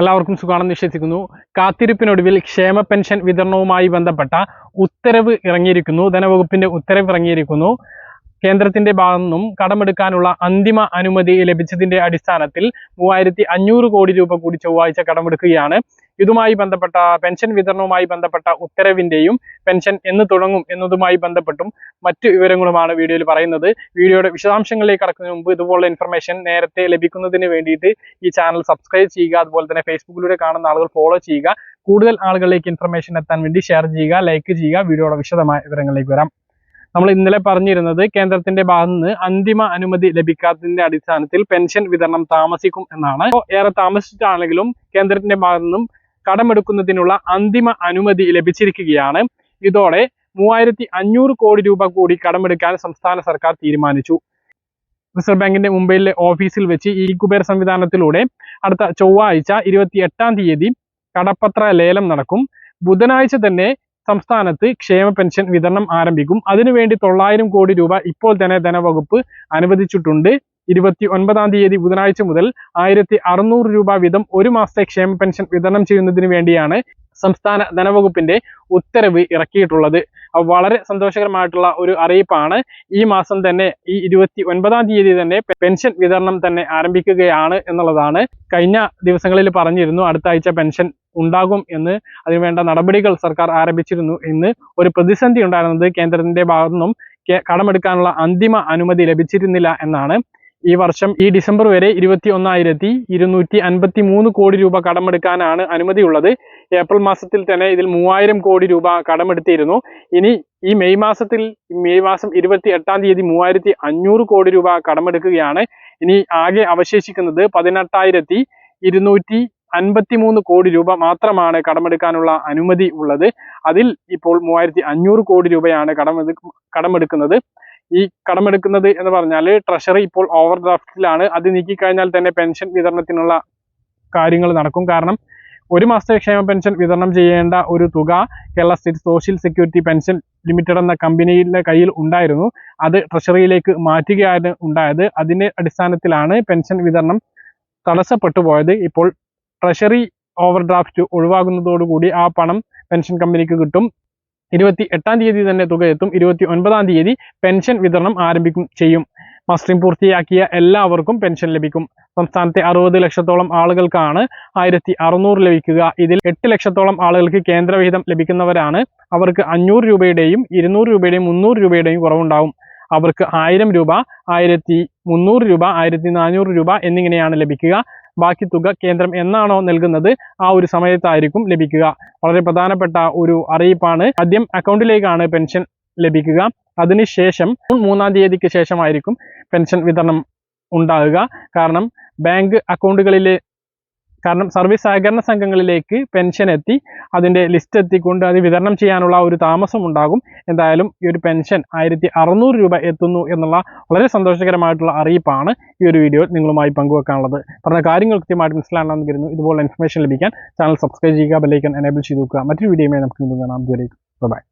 എല്ലാവർക്കും സുഖമാണെന്ന് വിശ്വസിക്കുന്നു. കാത്തിരിപ്പിനൊടുവിൽ ക്ഷേമ പെൻഷൻ വിതരണവുമായി ബന്ധപ്പെട്ട ഉത്തരവ് ഇറങ്ങിയിരിക്കുന്നു. ധനവകുപ്പിന്റെ ഉത്തരവ് ഇറങ്ങിയിരിക്കുന്നു. കേന്ദ്രത്തിന്റെ ഭാഗത്തു നിന്നും കടമെടുക്കാനുള്ള അന്തിമ അനുമതി ലഭിച്ചതിന്റെ അടിസ്ഥാനത്തിൽ മൂവായിരത്തി അഞ്ഞൂറ് കോടി രൂപ കൂടി ചൊവ്വാഴ്ച കടമെടുക്കുകയാണ്. ഇതുമായി ബന്ധപ്പെട്ട പെൻഷൻ വിതരണവുമായി ബന്ധപ്പെട്ട ഉത്തരവിന്റെയും പെൻഷൻ എന്ന് തുടങ്ങും എന്നതുമായി ബന്ധപ്പെട്ടും മറ്റു വിവരങ്ങളുമാണ് വീഡിയോയിൽ പറയുന്നത്. വീഡിയോയുടെ വിശദാംശങ്ങളിലേക്ക് കടക്കുന്നതിന് മുമ്പ് ഇതുപോലുള്ള ഇൻഫർമേഷൻ നേരത്തെ ലഭിക്കുന്നതിന് വേണ്ടിയിട്ട് ഈ ചാനൽ സബ്സ്ക്രൈബ് ചെയ്യുക അതുപോലെ തന്നെ ഫേസ്ബുക്കിലൂടെ കാണുന്ന ആളുകൾ ഫോളോ ചെയ്യുക. കൂടുതൽ ആളുകളിലേക്ക് ഇൻഫർമേഷൻ എത്താൻ വേണ്ടി ഷെയർ ചെയ്യുക ലൈക്ക് ചെയ്യുക. വീഡിയോയുടെ വിശദമായ വിവരങ്ങളിലേക്ക് വരാം. നമ്മൾ ഇന്നലെ പറഞ്ഞിരുന്നത് കേന്ദ്രത്തിന്റെ ഭാഗത്ത് നിന്ന് അന്തിമ അനുമതി ലഭിക്കാത്തതിന്റെ അടിസ്ഥാനത്തിൽ പെൻഷൻ വിതരണം താമസിക്കും എന്നാണ്. ഏറെ താമസിച്ചിട്ടാണെങ്കിലും കേന്ദ്രത്തിന്റെ ഭാഗത്തു നിന്നും കടമെടുക്കുന്നതിനുള്ള അന്തിമ അനുമതി ലഭിച്ചിരിക്കുകയാണ്. ഇതോടെ മൂവായിരത്തി അഞ്ഞൂറ് കോടി രൂപ കൂടി കടമെടുക്കാൻ സംസ്ഥാന സർക്കാർ തീരുമാനിച്ചു. റിസർവ് ബാങ്കിന്റെ മുംബൈയിലെ ഓഫീസിൽ വെച്ച് ഈ കുബേർ സംവിധാനത്തിലൂടെ അടുത്ത ചൊവ്വാഴ്ച ഇരുപത്തി എട്ടാം തീയതി കടപ്പത്ര ലേലം നടക്കും. ബുധനാഴ്ച തന്നെ സംസ്ഥാനത്ത് ക്ഷേമ പെൻഷൻ വിതരണം ആരംഭിക്കും. അതിനുവേണ്ടി തൊള്ളായിരം കോടി രൂപ ഇപ്പോൾ തന്നെ ധനവകുപ്പ് അനുവദിച്ചിട്ടുണ്ട്. ഇരുപത്തി ഒൻപതാം തീയതി ബുധനാഴ്ച മുതൽ ആയിരത്തി അറുന്നൂറ് രൂപ വീതം ഒരു മാസത്തെ ക്ഷേമ പെൻഷൻ വിതരണം ചെയ്യുന്നതിന് വേണ്ടിയാണ് സംസ്ഥാന ധനവകുപ്പിന്റെ ഉത്തരവ് ഇറക്കിയിട്ടുള്ളത്. വളരെ സന്തോഷകരമായിട്ടുള്ള ഒരു അറിയിപ്പാണ്. ഈ മാസം തന്നെ ഈ ഇരുപത്തി ഒൻപതാം തീയതി തന്നെ പെൻഷൻ വിതരണം തന്നെ ആരംഭിക്കുകയാണ് എന്നുള്ളതാണ്. കഴിഞ്ഞ ദിവസങ്ങളിൽ പറഞ്ഞിരുന്നു അടുത്ത ആഴ്ച പെൻഷൻ ഉണ്ടാകും എന്ന്. അതിനുവേണ്ട നടപടികൾ സർക്കാർ ആരംഭിച്ചിരുന്നു എന്ന്. ഒരു പ്രതിസന്ധി ഉണ്ടായിരുന്നത് കേന്ദ്രത്തിന്റെ ഭാഗത്തു നിന്നും കടമെടുക്കാനുള്ള അന്തിമ അനുമതി ലഭിച്ചിരുന്നില്ല എന്നാണ് ഈ വർഷം ഈ ഡിസംബർ വരെ ഇരുപത്തി ഒന്നായിരത്തി ഇരുന്നൂറ്റി അൻപത്തി മൂന്ന് കോടി രൂപ കടമെടുക്കാനാണ് അനുമതിയുള്ളത്. ഏപ്രിൽ മാസത്തിൽ തന്നെ ഇതിൽ മൂവായിരം കോടി രൂപ കടമെടുത്തിരുന്നു. ഇനി ഈ മെയ് മാസത്തിൽ മെയ് മാസം ഇരുപത്തി എട്ടാം തീയതി മൂവായിരത്തി അഞ്ഞൂറ് കോടി രൂപ കടമെടുക്കുകയാണ്. ഇനി ആകെ അവശേഷിക്കുന്നത് പതിനെട്ടായിരത്തി ഇരുന്നൂറ്റി അൻപത്തിമൂന്ന് കോടി രൂപ മാത്രമാണ് കടമെടുക്കാനുള്ള അനുമതി ഉള്ളത്. അതിൽ ഇപ്പോൾ മൂവായിരത്തി അഞ്ഞൂറ് കോടി രൂപയാണ് കടമെടു കടമെടുക്കുന്നത്. ഈ കടമെടുക്കുന്നത് എന്ന് പറഞ്ഞാൽ ട്രഷറി ഇപ്പോൾ ഓവർ ഡ്രാഫ്റ്റിലാണ് അത് നീക്കിക്കഴിഞ്ഞാൽ തന്നെ പെൻഷൻ വിതരണത്തിനുള്ള കാര്യങ്ങൾ നടക്കും. കാരണം ഒരു മാസത്തെ ക്ഷേമ പെൻഷൻ വിതരണം ചെയ്യേണ്ട ഒരു തുക Kerala state social security pension limited എന്ന കമ്പനിയുടെ കയ്യിൽ ഉണ്ടായിരുന്നു. അത് ട്രഷറിയിലേക്ക് മാറ്റുകയാണ് ഉണ്ടായത്. അതിന്റെ അടിസ്ഥാനത്തിലാണ് പെൻഷൻ വിതരണം തടസ്സപ്പെട്ടു പോയത്. ഇപ്പോൾ ട്രഷറി ഓവർ ഡ്രാഫ്റ്റ് ഒഴിവാകുന്നതോടുകൂടി ആ പണം പെൻഷൻ കമ്പനിക്ക് കിട്ടും. ഇരുപത്തി എട്ടാം തീയതി തന്നെ തുക എത്തും. ഇരുപത്തി ഒൻപതാം തീയതി പെൻഷൻ വിതരണം ആരംഭിക്കും ചെയ്യും. മസ്റ്ററിംഗ് പൂർത്തിയാക്കിയ എല്ലാവർക്കും പെൻഷൻ ലഭിക്കും. സംസ്ഥാനത്തെ അറുപത് ലക്ഷത്തോളം ആളുകൾക്കാണ് ആയിരത്തി അറുന്നൂറ് ലഭിക്കുക. ഇതിൽ എട്ട് ലക്ഷത്തോളം ആളുകൾക്ക് കേന്ദ്രവിഹിതം ലഭിക്കുന്നവരാണ്. അവർക്ക് അഞ്ഞൂറ് രൂപയുടെയും ഇരുന്നൂറ് രൂപയുടെയും മുന്നൂറ് രൂപയുടെയും കുറവുണ്ടാവും. അവർക്ക് ആയിരം രൂപ ആയിരത്തി മുന്നൂറ് രൂപ ആയിരത്തി നാനൂറ് രൂപ എന്നിങ്ങനെയാണ് ലഭിക്കുക. ബാക്കി തുക കേന്ദ്രം എന്നാണോ നൽകുന്നത് ആ ഒരു സമയത്തായിരിക്കും ലഭിക്കുക. വളരെ പ്രധാനപ്പെട്ട ഒരു അറിയിപ്പാണ്. ആദ്യം അക്കൗണ്ടിലേക്കാണ് പെൻഷൻ ലഭിക്കുക. അതിനുശേഷം മൂന്നാം തീയതിക്ക് ശേഷമായിരിക്കും പെൻഷൻ വിതരണം ഉണ്ടാകുക. കാരണം ബാങ്ക് അക്കൗണ്ടുകളിലെ കാരണം സർവീസ് സഹകരണ സംഘങ്ങളിലേക്ക് പെൻഷൻ എത്തി അതിന്റെ ലിസ്റ്റ് എത്തിക്കൊണ്ട് അത് വിതരണം ചെയ്യാനുള്ള ഒരു താമസം ഉണ്ടാകും. എന്തായാലും ഈ ഒരു പെൻഷൻ ആയിരത്തി അറുന്നൂറ് രൂപ എത്തുന്നു എന്നുള്ള വളരെ സന്തോഷകരമായിട്ടുള്ള അറിയിപ്പാണ് ഈ ഒരു വീഡിയോ നിങ്ങളുമായി പങ്കുവെക്കാനുള്ളത്. പറഞ്ഞ കാര്യങ്ങൾ കൃത്യമായിട്ട് മനസ്സിലാണെന്ന് കരുതുന്നു. ഇതുപോലെ ഇൻഫർമേഷൻ ലഭിക്കാൻ ചാനൽ സബ്സ്ക്രൈബ് ചെയ്യുക ബെല്ലൈക്കൻ എനേബിൾ ചെയ്ത് വെക്കുക. മറ്റൊരു വീഡിയോയുമായി നമുക്ക് കാണാം. ഇതുവരേക്കും ബൈ